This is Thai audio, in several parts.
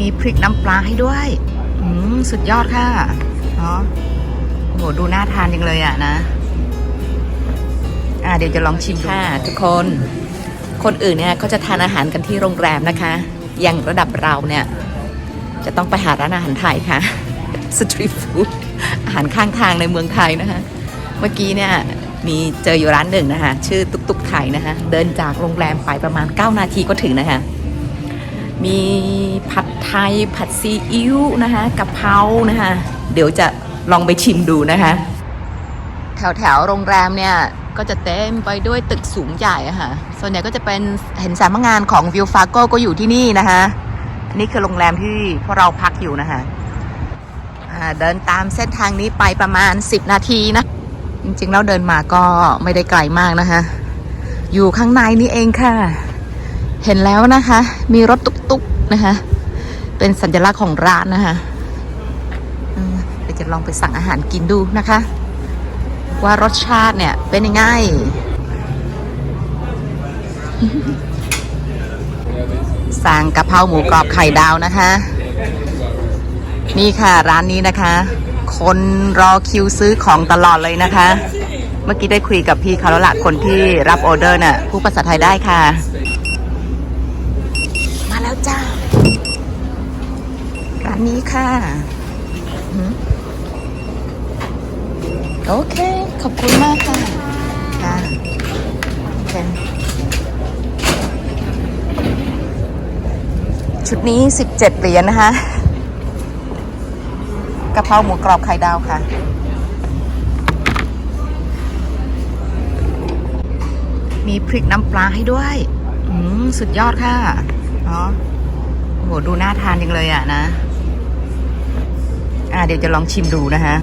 มีพริกน้ำปลาให้ด้วย อืม สุดยอดค่ะ เนาะโอ้โห ดูน่าทานจังเลยอะนะ อ่าเดี๋ยวจะลองชิมค่ะ ทุกคน คนอื่นเนี่ยเขาจะทานอาหารกันที่โรงแรมนะคะ อย่างระดับเราเนี่ย จะต้องไปหาร้านอาหารไทยค่ะ สตรีทฟู้ด อาหารข้างทางในเมืองไทยนะคะ เมื่อกี้เนี่ยมีเจออยู่ร้านหนึ่งนะคะ ชื่อตุกตุกไทยนะคะ เดินจากโรงแรมไปประมาณ 9 นาทีก็ถึงนะคะ มีผัดไทย ผัดซีอิ๊วนะคะกะเพรานะคะ เดี๋ยวจะลองไปชิมดูนะคะ แถวแถวๆโรงแรมเนี่ย ก็จะเต็มไปด้วยตึกสูงใหญ่ค่ะ ส่วนใหญ่ก็จะเป็นเห็นสำนักงานของวิวฟาโก้ก็อยู่ที่นี่นะคะอันนี้คือโรงแรมที่พวกเราพักอยู่นะคะเดินตามเส้นทางนี้ไปประมาณ 10 นาทีนะ จริงๆแล้วเดินมาก็ไม่ได้ไกลมากนะคะ อยู่ข้างในนี่เองค่ะ เห็นแล้วนะคะ มีรถตุ๊กๆนะคะ เป็นสัญลักษณ์ของร้านนะคะเดี๋ยวจะลองไปสั่งอาหารกินดูนะคะ ว่ารสชาติเนี่ยเป็นยังไงสั่งกะเพราหมูกรอบไข่ดาวนะคะ นี่ค่ะร้านนี้นะคะ คนรอคิวซื้อของตลอดเลยนะคะ เมื่อกี้ได้คุยกับพี่เขาแล้วละคนที่รับออเดอร์น่ะ ผู้ภาษาไทยได้ค่ะ จ้า ร้านนี้ค่ะ โอเค ขอบคุณมากค่ะ ค่ะโอเคชุดนี้ 17 เหรียญนะคะกะเพราหมูกรอบไข่ดาวค่ะมีพริกน้ำปลาให้ด้วยอืมสุดยอดค่ะ เนาะโอ้โหดูน่าทานจังเลยอะนะ อ่าเดี๋ยวจะลองชิมดูนะคะ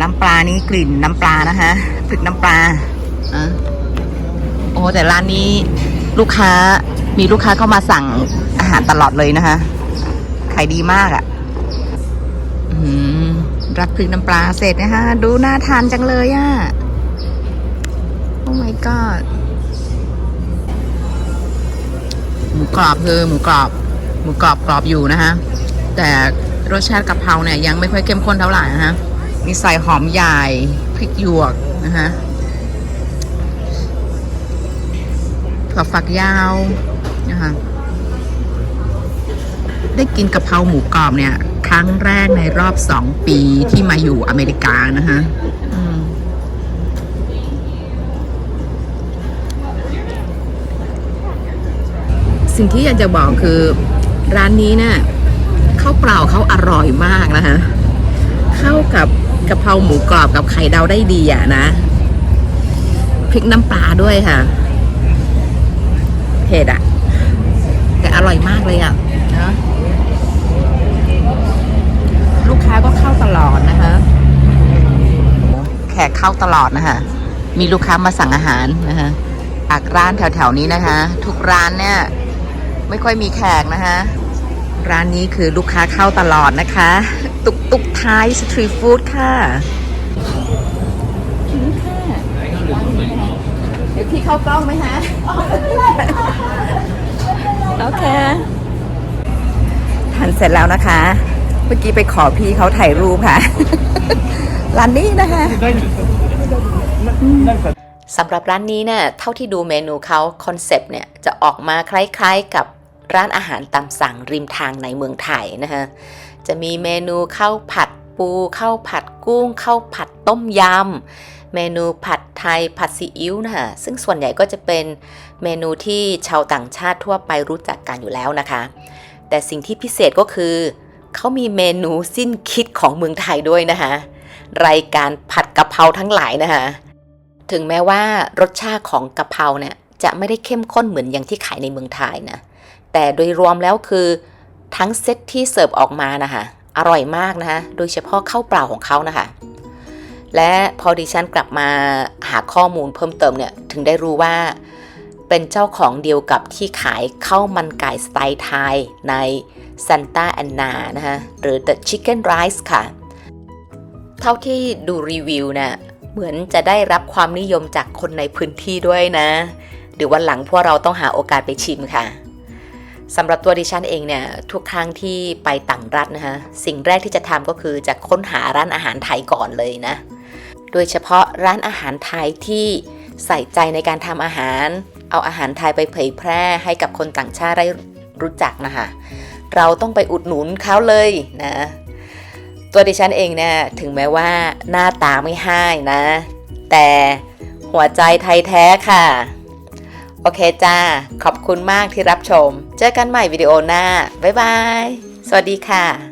น้ำปลานี้กลิ่นน้ำปลานะคะพริกน้ำปลาอะโอ้แต่ร้านนี้ลูกค้ามีลูกค้าเข้ามาสั่งอาหารตลอดเลยนะคะขายดีมากอะ่ะรับพริกน้ำปลาเสร็จนะคะดูน่าทานจังเลยอะ่ะ โอ้ my god หมูกรอบคือหมูกรอบ หมูกรอบกรอบอยู่นะคะ แต่รสชาติกะเพราเนี่ยยังไม่ค่อยเข้มข้นเท่าไหร่นะคะมีใส่หอมใหญ่พริกหยวกนะคะถั่วฝักยาวนะคะได้กินกะเพราหมูกรอบเนี่ย ครั้งแรกในรอบสองปีที่มาอยู่อเมริกานะคะ สิ่งที่อยากจะบอกคือร้านนี้เนี่ยข้าวเปล่าเขาอร่อยมากนะคะเข้ากับกะเพราหมูกรอบกับไข่ดาวได้ดีอะนะพริกน้ำปลาด้วยค่ะเผ็ดอะแต่อร่อยมากเลยอะนะลูกค้าก็เข้าตลอดนะคะแขกเข้าตลอดนะคะมีลูกค้ามาสั่งอาหารนะคะจากร้านแถวๆนี้นะคะ ทุกร้านเนี่ย ไม่ค่อยมีแขกนะคะ ร้านนี้คือลูกค้าเข้าตลอดนะคะ ตุกตุกไทยสตรีทฟู้ดค่ะนี่ค่ะเดี๋ยวพี่เข้ากล้องไหมคะโอเคทานเสร็จแล้วนะคะ เมื่อกี้ไปขอพี่เขาถ่ายรูปค่ะ ร้านนี้นะคะสำหรับร้านนี้เนี่ยเท่าที่ดูเมนูเขาคอนเซปต์เนี่ย จะออกมาคล้ายๆกับ ร้านอาหารตามสั่งริมทางในเมืองไทยนะคะจะมีเมนูข้าวผัดปูข้าวผัดกุ้งข้าวผัดต้มยำเมนูผัดไทยผัดซีอิ๊วนะคะซึ่งส่วนใหญ่ก็จะเป็นเมนูที่ชาวต่างชาติทั่วไปรู้จักกันอยู่แล้วนะคะ แต่สิ่งที่พิเศษก็คือเขามีเมนูสิ้นคิดของเมืองไทยด้วยนะคะรายการผัดกะเพราทั้งหลายนะคะถึงแม้ว่ารสชาติของกะเพราเนี่ยจะไม่ได้เข้มข้นเหมือนอย่างที่ขายในเมืองไทยนะ แต่โดยรวมแล้วคือทั้งเซตที่เสิร์ฟออกมานะคะอร่อยมากนะคะโดยเฉพาะข้าวเปล่าของเขานะคะ และพอดิฉันกลับมาหาข้อมูลเพิ่มเติมเนี่ยถึงได้รู้ว่าเป็นเจ้าของเดียวกับที่ขายข้าวมันไก่สไตล์ไทยใน Santa Ana นะคะหรือ The Chicken Rice ค่ะ เท่าที่ดูรีวิวนะ่ะเหมือนจะได้รับความนิยมจากคนในพื้นที่ด้วยนะ เดี๋ยววันหลังพวกเราต้องหาโอกาสไปชิมค่ะ สำหรับตัวดิฉันเองเนี่ยทุกครั้งที่ไปต่างรัฐนะคะสิ่งแรกที่จะทำก็คือจะค้นหาร้านอาหารไทยก่อนเลยนะ โดยเฉพาะร้านอาหารไทยที่ใส่ใจในการทำอาหาร เอาอาหารไทยไปเผยแพร่ให้กับคนต่างชาติได้รู้จักนะคะเราต้องไปอุดหนุนเขาเลยนะ ตัวดิฉันเองเนี่ยถึงแม้ว่าหน้าตาไม่ให้นะ แต่หัวใจไทยแท้ค่ะ โอเคจ้า ขอบคุณมากที่รับชม เจอกันใหม่วิดีโอหน้า บ๊ายบาย สวัสดีค่ะ